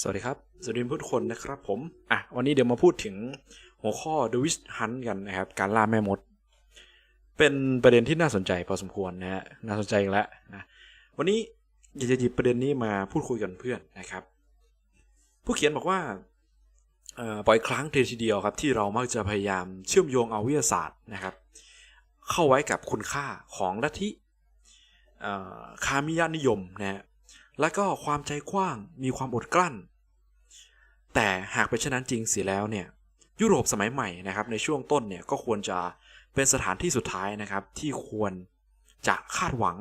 สวัสดีครับ สวัสดีทุกคนนะครับผม อะ วันนี้เดี๋ยวมาพูดถึงหัวข้อ The Witch Hunt กันนะครับ การล่าแม่มด เป็นประเด็นที่น่าสนใจพอสมควรนะฮะ น่าสนใจอีกแล้วนะ วันนี้อยากจะหยิบประเด็นนี้มาพูดคุยกันเพื่อนนะครับ ผู้เขียนบอกว่าเอ่อบ่อยครั้งทีเดียวครับ ที่เรามักจะพยายามเชื่อมโยงเอาวิทยาศาสตร์นะครับ เข้าไว้กับคุณค่าของลัทธิคามิยานิยมนะฮะ และก็ความใจกว้างมีความอดกลั้น แต่หากเป็นเช่นนั้นจริงเสียแล้วเนี่ยยุโรปสมัยใหม่นะครับในช่วงต้นเนี่ยก็ควรจะเป็นสถานที่สุดท้ายนะครับ ที่ควรจะคาดหวัง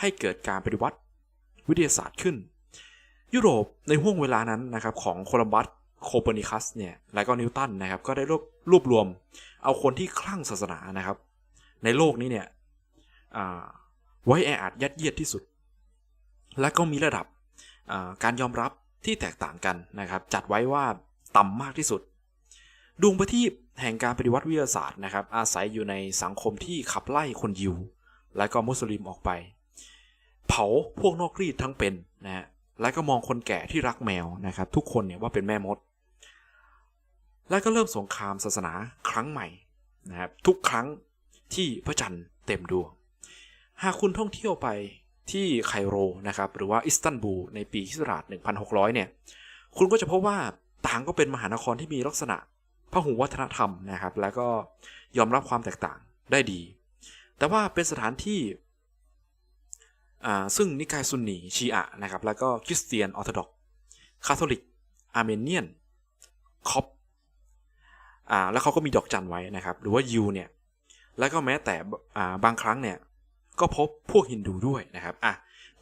ให้เกิดการปฏิวัติวิทยาศาสตร์ขึ้น ยุโรปในห่วงเวลานั้นนะครับของโคลัมบัสโคเปนิคัสเนี่ยและก็นิวตันนะครับก็ได้รวบรวบรวม เอาคนที่คลั่งศาสนานะครับ ในโลกนี้เนี่ยไว้แออัดยัดเยียดที่สุด และก็มีระดับการยอมรับที่แตกต่างกันนะครับ จัดไว้ว่าต่ำมากที่สุด ดวงประทีปแห่งการปฏิวัติวิทยาศาสตร์นะครับ อาศัยอยู่ในสังคมที่ขับไล่คนยิว และก็มุสลิมออกไป เผาพวกนอกรีดทั้งเป็นนะฮะและก็มองคนแก่ที่รักแมวนะครับ ทุกคนเนี่ยว่าเป็นแม่มด และก็เริ่มสงครามศาสนาครั้งใหม่นะครับ ทุกครั้งที่พระจันทร์เต็มดวง หากคุณท่องเที่ยวไป ที่ไคโรนะครับหรือว่าอิสตันบูลในปีคศักราช1600 เนี่ย คุณก็จะพบว่าต่างก็เป็นมหานครที่มีลักษณะพหุวัฒนธรรมนะครับ แล้วก็ยอมรับความแตกต่างได้ดี แต่ว่าเป็นสถานที่ซึ่งนิกายซุนนีชีอะนะครับ แล้วก็คริสเตียนออร์โธดอกคาทอลิกอาร์เมเนียนคอปอแล้วเขาก็มีดอกจันไว้นะครับ หรือว่ายูเนี่ย แล้วก็แม้แต่บางครั้งเนี่ย ก็พบพวกฮินดูด้วยนะครับอะ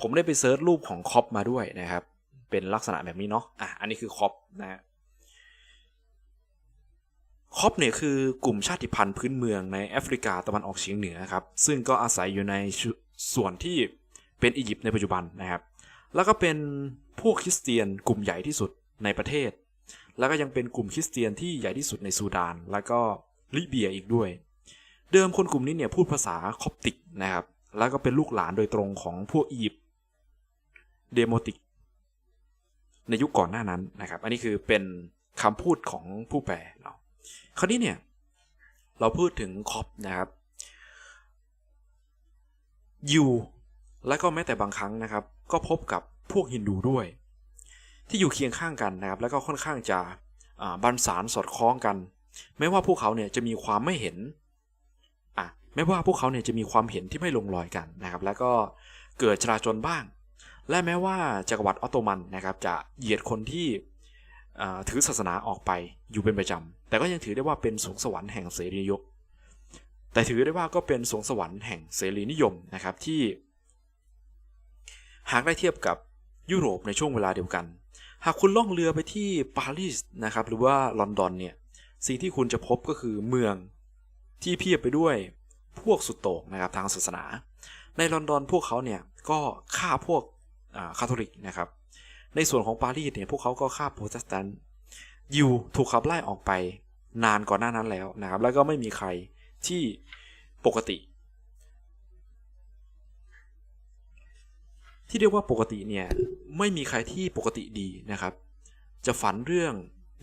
ผมได้ไปเซิร์ชรูปของคอปมาด้วยนะครับ เป็นลักษณะแบบนี้เนาะอะอันนี้คือคอปนะฮะคอปเนี่ยคือกลุ่มชาติพันธุ์พื้นเมืองในแอฟริกาตะวันออกเฉียงเหนือครับ ซึ่งก็อาศัยอยู่ในส่วนที่เป็นอียิปต์ในปัจจุบันนะครับ แล้วก็เป็นพวกคริสเตียนกลุ่มใหญ่ที่สุดในประเทศ แล้วก็ยังเป็นกลุ่มคริสเตียนที่ใหญ่ที่สุดในซูดาน แล้วก็ลิเบียอีกด้วย เดิมคนกลุ่มนี้เนี่ยพูดภาษาคอปติกนะครับ แล้วก็เป็นลูกหลานโดยตรงของพวกอียิปต์เดโมติก ในยุคก่อนหน้านั้นนะครับ อันนี้คือเป็นคำพูดของผู้แปลเนาะคราวนี้เนี่ย เราพูดถึงคอปนะครับยูและก็แม้แต่บางครั้งนะครับ ก็พบกับพวกฮินดูด้วย ที่อยู่เคียงข้างกันนะครับ แล้วก็ค่อนข้างจะบันสารสอดคล้องกัน ไม่ว่าพวกเขาเนี่ยจะมีความไม่เห็น ไม่ว่าพวกเขาเนี่ยจะมีความเห็นที่ไม่ลงรอยกันนะครับแล้วก็เกิดจราจนบ้าง และแม้ว่าจักรวรรดิออตโตมันนะครับจะเหยียดคนที่ถือศาสนาออกไปอยู่เป็นประจำ แต่ก็ยังถือได้ว่าเป็นสวงสวรรค์แห่งเสรีนิยมแต่ถือได้ว่าก็เป็นสวงสวรรค์แห่งเสรีนิยมนะครับที่ หากได้เทียบกับยุโรปในช่วงเวลาเดียวกัน หากคุณล่องเรือไปที่ปารีสนะครับหรือว่าลอนดอนเนี่ยสิ่งที่คุณจะพบก็คือเมืองที่เพียบไปด้วย พวกสุดโต่งนะครับทางศาสนา ในลอนดอนพวกเขาเนี่ยก็ฆ่าพวกคาทอลิกนะครับ ในส่วนของปารีสเนี่ยพวกเขาก็ฆ่าโปรเตสแตนต์ยิวถูกขับไล่ออกไปนานก่อนหน้านั้นแล้วนะครับ แล้วก็ไม่มีใครที่ปกติ ที่เรียกว่าปกติเนี่ยไม่มีใครที่ปกติดีนะครับ จะฝันเรื่อง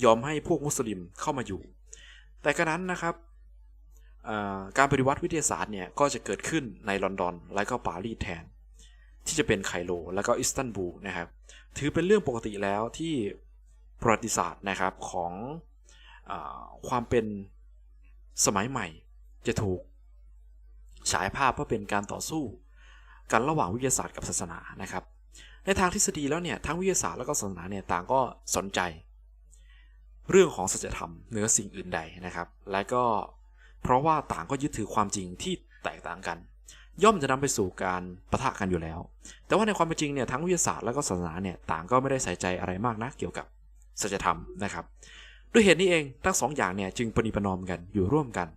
ยอมให้พวกมุสลิมเข้ามาอยู่ แต่กระนั้นนะครับ การปฏิวัติวิทยาศาสตร์เนี่ยก็จะเกิดขึ้นในลอนดอน และก็ปารีสแทน ที่จะเป็นไคโรและก็อิสตันบูลนะครับถือเป็นเรื่องปกติแล้วที่ประวัติศาสตร์นะครับของอความเป็นสมัยใหม่ จะถูกฉายภาพเพื่อเป็นการต่อสู้กันระหว่างวิทยาศาสตร์กับศาสนานะครับ ในทางทฤษฎีแล้วเนี่ยทั้งวิทยาศาสตร์และก็ศาสนาเนี่ยต่างก็สนใจ เรื่องของสัจธรรมเหนือสิ่งอื่นใดนะครับ และก็ เพราะว่าต่างก็ยึดถือความจริงที่แตกต่างกัน ย่อมจะนำไปสู่การประทะกันอยู่แล้ว แต่ว่าในความเป็นจริงเนี่ยทั้งวิทยาศาสตร์และก็ศาสนาเนี่ยต่างก็ไม่ได้ใส่ใจอะไรมากนะเกี่ยวกับสัจธรรมนะครับ ด้วยเหตุนี้เองทั้งสองอย่างเนี่ยจึงปณิปนอมกันอยู่ร่วมกัน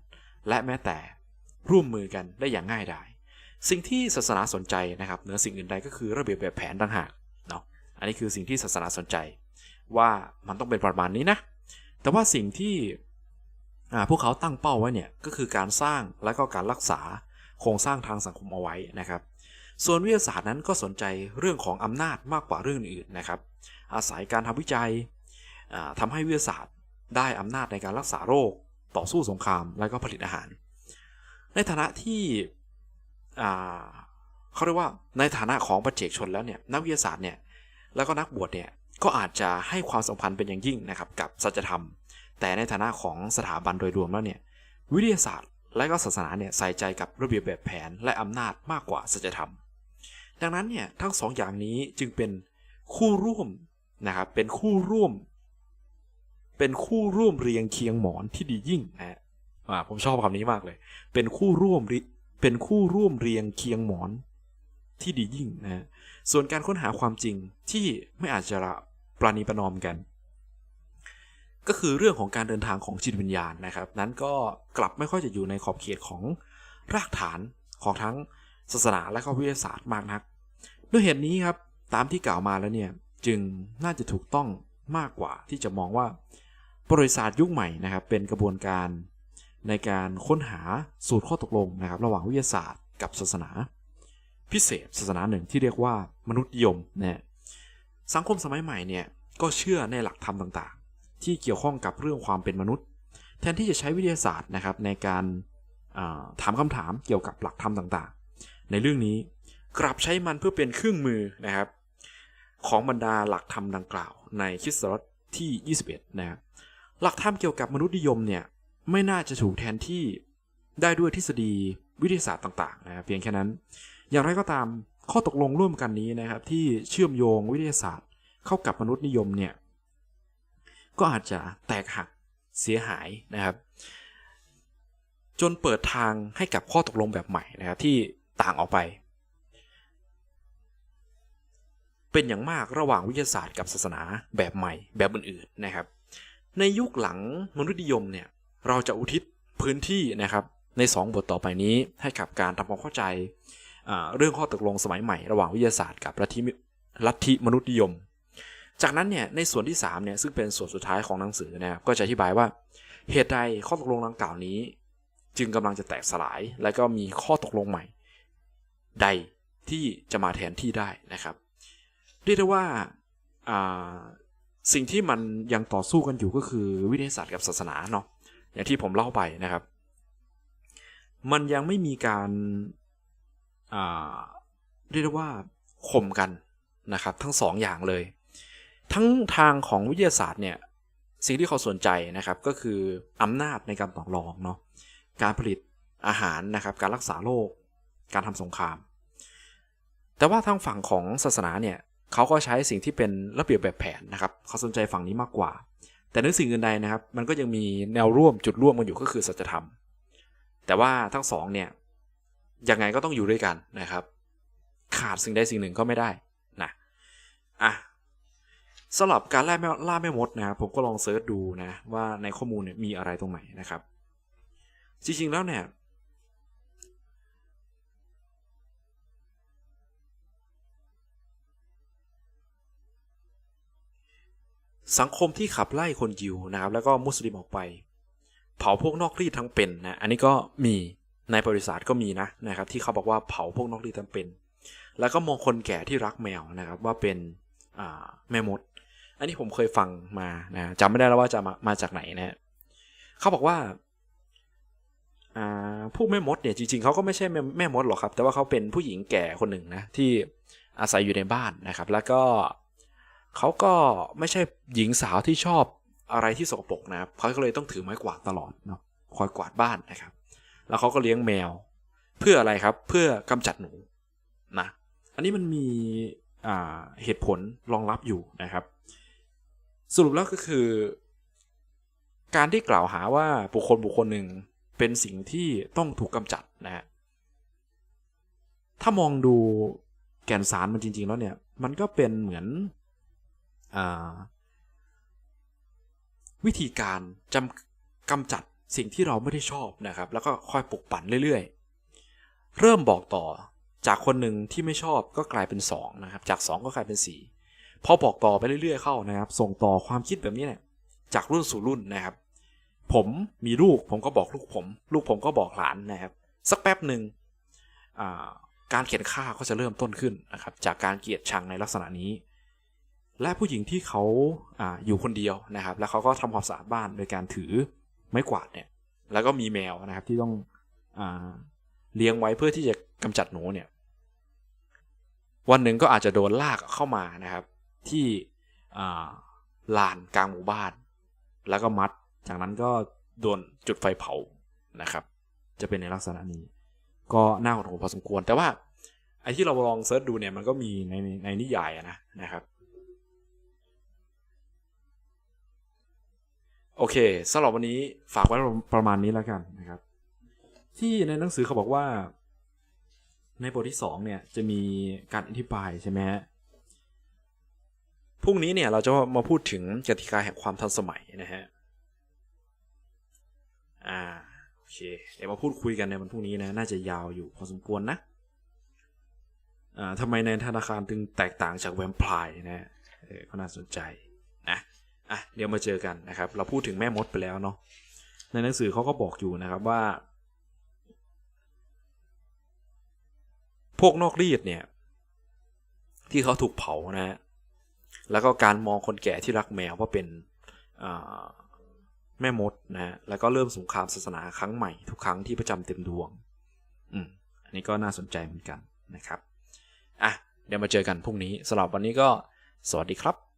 และแม้แต่ร่วมมือกันได้อย่างง่ายดายสิ่งที่ศาสนาสนใจนะครับเหนือสิ่งอื่นใดก็คือระเบียบแบบแผนต่างหากเนาะอันนี้คือสิ่งที่ศาสนาสนใจ ว่ามันต้องเป็นประมาณนี้นะ แต่ว่าสิ่งที่ พวกเขาตั้งเป้าไว้เนี่ยก็คือการสร้างและก็การรักษาโครงสร้างทางสังคมเอาไว้นะครับ ส่วนวิทยาศาสตร์นั้นก็สนใจเรื่องของอำนาจมากกว่าเรื่องอื่นนะครับ อาศัยการทำวิจัยอ่าทำให้วิทยาศาสตร์ได้อำนาจในการรักษาโรค ต่อสู้สงคราม และก็ผลิตอาหาร ในฐานะที่เขาเรียกว่าในฐานะของปัจเจกชนแล้วเนี่ยนักวิทยาศาสตร์เนี่ยแล้วก็นักบวชเนี่ยก็อาจจะให้ความสำคัญเป็นอย่างยิ่งนะครับกับสัจธรรม แต่ในฐานะของสถาบันโดยรวมแล้วเนี่ยวิทยาศาสตร์ และก็ศาสนาเนี่ยใส่ใจกับระเบียบแบบแผนและอำนาจมากกว่าสัจธรรม ดังนั้นเนี่ยทั้งสองอย่างนี้จึงเป็นคู่ร่วมนะครับเป็นคู่ร่วม เป็นคู่ร่วมเรียงเคียงหมอนที่ดียิ่งนะฮะผมชอบคำนี้มากเลย เป็นคู่ร่วมเป็นคู่ร่วมเรียงเคียงหมอนที่ดียิ่งนะส่วนการค้นหาความจริงที่ไม่อาจจะปราณีประนอมกัน ก็คือเรื่องของการเดินทางของจิตวิญญาณนะครับ นั้นก็กลับไม่ค่อยจะอยู่ในขอบเขตของรากฐานของทั้งศาสนาและก็วิทยาศาสตร์มากนัก ด้วยเหตุนี้ครับตามที่กล่าวมาแล้วเนี่ยจึงน่าจะถูกต้องมากกว่าที่จะมองว่าบริษัทยุคใหม่นะครับ เป็นกระบวนการในการค้นหาสูตรข้อตกลงนะครับ ระหว่างวิทยาศาสตร์กับศาสนา พิเศษศาสนาหนึ่งที่เรียกว่ามนุษยนิยมนะสังคมสมัยใหม่เนี่ยก็เชื่อในหลักธรรมต่าง ที่เกี่ยวข้องกับเรื่องความเป็นมนุษย์ แทนที่จะใช้วิทยาศาสตร์นะครับในการถามคำถามเกี่ยวกับหลักธรรมต่างๆ ในเรื่องนี้กลับใช้มันเพื่อเป็นเครื่องมือนะครับ ของบรรดาหลักธรรมดังกล่าวในคริสตศตวรรษที่ 21 นะครับหลักธรรมเกี่ยวกับมนุษยนิยมเนี่ยไม่น่าจะถูกแทนที่ได้ด้วยทฤษฎีวิทยาศาสตร์ต่างๆนะครับเพียงแค่นั้น อย่างไรก็ตามข้อตกลงร่วมกันนี้นะครับ ที่เชื่อมโยงวิทยาศาสตร์เข้ากับมนุษยนิยมเนี่ย ก็อาจจะแตกหักเสียหายนะครับ จนเปิดทางให้กับข้อตกลงแบบใหม่นะครับที่ต่างออกไป เป็นอย่างมากระหว่างวิทยาศาสตร์กับศาสนาแบบใหม่แบบอื่นๆนะครับ ในยุคหลังมนุษยนิยมเนี่ยเราจะอุทิศพื้นที่นะครับใน 2 บทต่อไปนี้ให้กับการทำความเข้าใจเรื่องข้อตกลงสมัยใหม่ ระหว่างวิทยาศาสตร์กับลัทธิลัทธิมนุษยนิยม จากนั้นเนี่ยในส่วนที่3เนี่ยซึ่งเป็นส่วนสุดท้ายของหนังสือนะครับก็จะอธิบายว่า เหตุใดข้อตกลงดังกล่าวนี้ จึงกำลังจะแตกสลาย และก็มีข้อตกลงใหม่ ใดที่จะมาแทนที่ได้นะครับเรียกได้ว่าสิ่งที่มันยังต่อสู้กันอยู่ก็คือวิทยาศาสตร์กับศาสนาเนาะอย่างที่ผมเล่าไปนะครับ มันยังไม่มีการเรียกได้ว่าข่มกันนะครับ ทั้งสองอย่างเลย ทั้งทางของวิทยาศาสตร์เนี่ยสิ่งที่เขาสนใจนะครับก็คืออำนาจในการต่อรองเนาะการผลิตอาหารนะครับการรักษาโรคการทำสงคราม แต่ว่าทางฝั่งของศาสนาเนี่ยเขาก็ใช้สิ่งที่เป็นระเบียบแบบแผนนะครับเขาสนใจฝั่งนี้มากกว่า แต่ในสิ่งอื่นใดนะครับ มันก็ยังมีแนวร่วมจุดร่วมกันอยู่ก็คือสัจธรรม แต่ว่าทั้งสองเนี่ยยังไงก็ต้องอยู่ด้วยกันนะครับ ขาดสิ่งใดสิ่งหนึ่งก็ไม่ได้นะอะ สำหรับการล่าแม่ล่าแม่มดนะครับผมก็ลองเซิร์ชดูนะว่าในข้อมูลเนี่ยมีอะไรตรงไหนนะครับ จริงๆแล้วเนี่ยสังคมที่ขับไล่คนยิวนะครับแล้วก็มุสลิมออกไป เผาพวกนอกรีดทั้งเป็นนะอันนี้ก็มีในบริษัทก็มีนะนะครับ ที่เขาบอกว่าเผาพวกนอกรีดทั้งเป็น แล้วก็มองคนแก่ที่รักแมวนะครับว่าเป็นแม่มด อันนี้ผมเคยฟังมานะจำไม่ได้แล้วว่าจะมามาจากไหนนะเขาบอกว่าพวกแม่มดเนี่ยจริงๆเขาก็ไม่ใช่แม่มดหรอกครับ แต่ว่าเขาเป็นผู้หญิงแก่คนหนึ่งนะที่อาศัยอยู่ในบ้านนะครับ แล้วก็เขาก็ไม่ใช่หญิงสาวที่ชอบอะไรที่สกปรกนะครับเขาก็เลยต้องถือไม้กวาดตลอดเนาะคอยกวาดบ้านนะครับ แล้วเขาก็เลี้ยงแมว เพื่ออะไรครับ เพื่อกำจัดหนูนะอันนี้มันมีเหตุผลรองรับอยู่นะครับ สรุปแล้วก็คือ การที่กล่าวหาว่าบุคคลบุคคลหนึ่งเป็นสิ่งที่ต้องถูกกำจัดนะฮะถ้ามองดูแก่นสารมันจริง ๆ แล้วเนี่ย มันก็เป็นเหมือนวิธีการจำกำจัดสิ่งที่เราไม่ได้ชอบนะครับ แล้วก็ค่อยปลุกปั่นเรื่อยๆ เริ่มบอกต่อจากคนหนึ่งที่ไม่ชอบก็กลายเป็น 2 นะครับ จาก 2 ก็กลายเป็น 4 พอบอกต่อไปเรื่อยๆเข้านะครับ ส่งต่อความคิดแบบนี้เนี่ยจากรุ่นสู่รุ่นนะครับ ผมมีลูกผมก็บอกลูกผม ลูกผมก็บอกหลานนะครับ สักแป๊บหนึ่งการเขียนค่าก็จะเริ่มต้นขึ้นนะครับ จากการเกลียดชังในลักษณะนี้ และผู้หญิงที่เขาออยู่คนเดียวนะครับ แล้วเขาก็ทำความสะอาดบ้านโดยการถือไม้กวาดเนี่ย แล้วก็มีแมวนะครับที่ต้องอเลี้ยงไว้เพื่อที่จะกำจัดหนูเนี่ย วันหนึ่งก็อาจจะโดนลากเข้ามานะครับ ที่ลานกลางหมู่บ้าน แล้วก็มัด จากนั้นก็โดนจุดไฟเผานะครับ จะเป็นในลักษณะนี้ ก็น่าหดหู่พอสมควร แต่ว่าไอ้ที่เราลองเซิร์ชดูเนี่ยมันก็มีในในในนิยายนะนะครับ โอเคสำหรับวันนี้ฝากไว้ประมาณนี้แล้วกันนะครับ ที่ในหนังสือเขาบอกว่า ในบทที่สองเนี่ยจะมีการอธิบายใช่ไหมฮะ รุ่งนี้เนี่ยเราจะมาพูดถึงกติกาแห่งความทันสมัยนะฮะ อ่าโอเคเดี๋ยวมาพูดคุยกันในวันพรุ่งนี้นะ น่าจะยาวอยู่พอสมควรนะ อ่าทำไมในธนาคารถึงแตกต่างจากแวมไพร์นะฮะเออก็น่าสนใจนะ อะเดี๋ยวมาเจอกันนะครับ เราพูดถึงแม่มดไปแล้วเนาะ ในหนังสือเขาก็บอกอยู่นะครับว่า พวกนอกรีดเนี่ย ที่เขาถูกเผานะฮะ แล้วก็การมองคนแก่ที่รักแมวว่าเป็นแม่มดนะฮะแล้วก็เริ่มสงครามศาสนาครั้งใหม่ทุกครั้งที่ประจำเต็มดวง อืมอันนี้ก็น่าสนใจเหมือนกันนะครับ อะ เดี๋ยวมาเจอกันพรุ่งนี้สำหรับวันนี้ก็สวัสดีครับ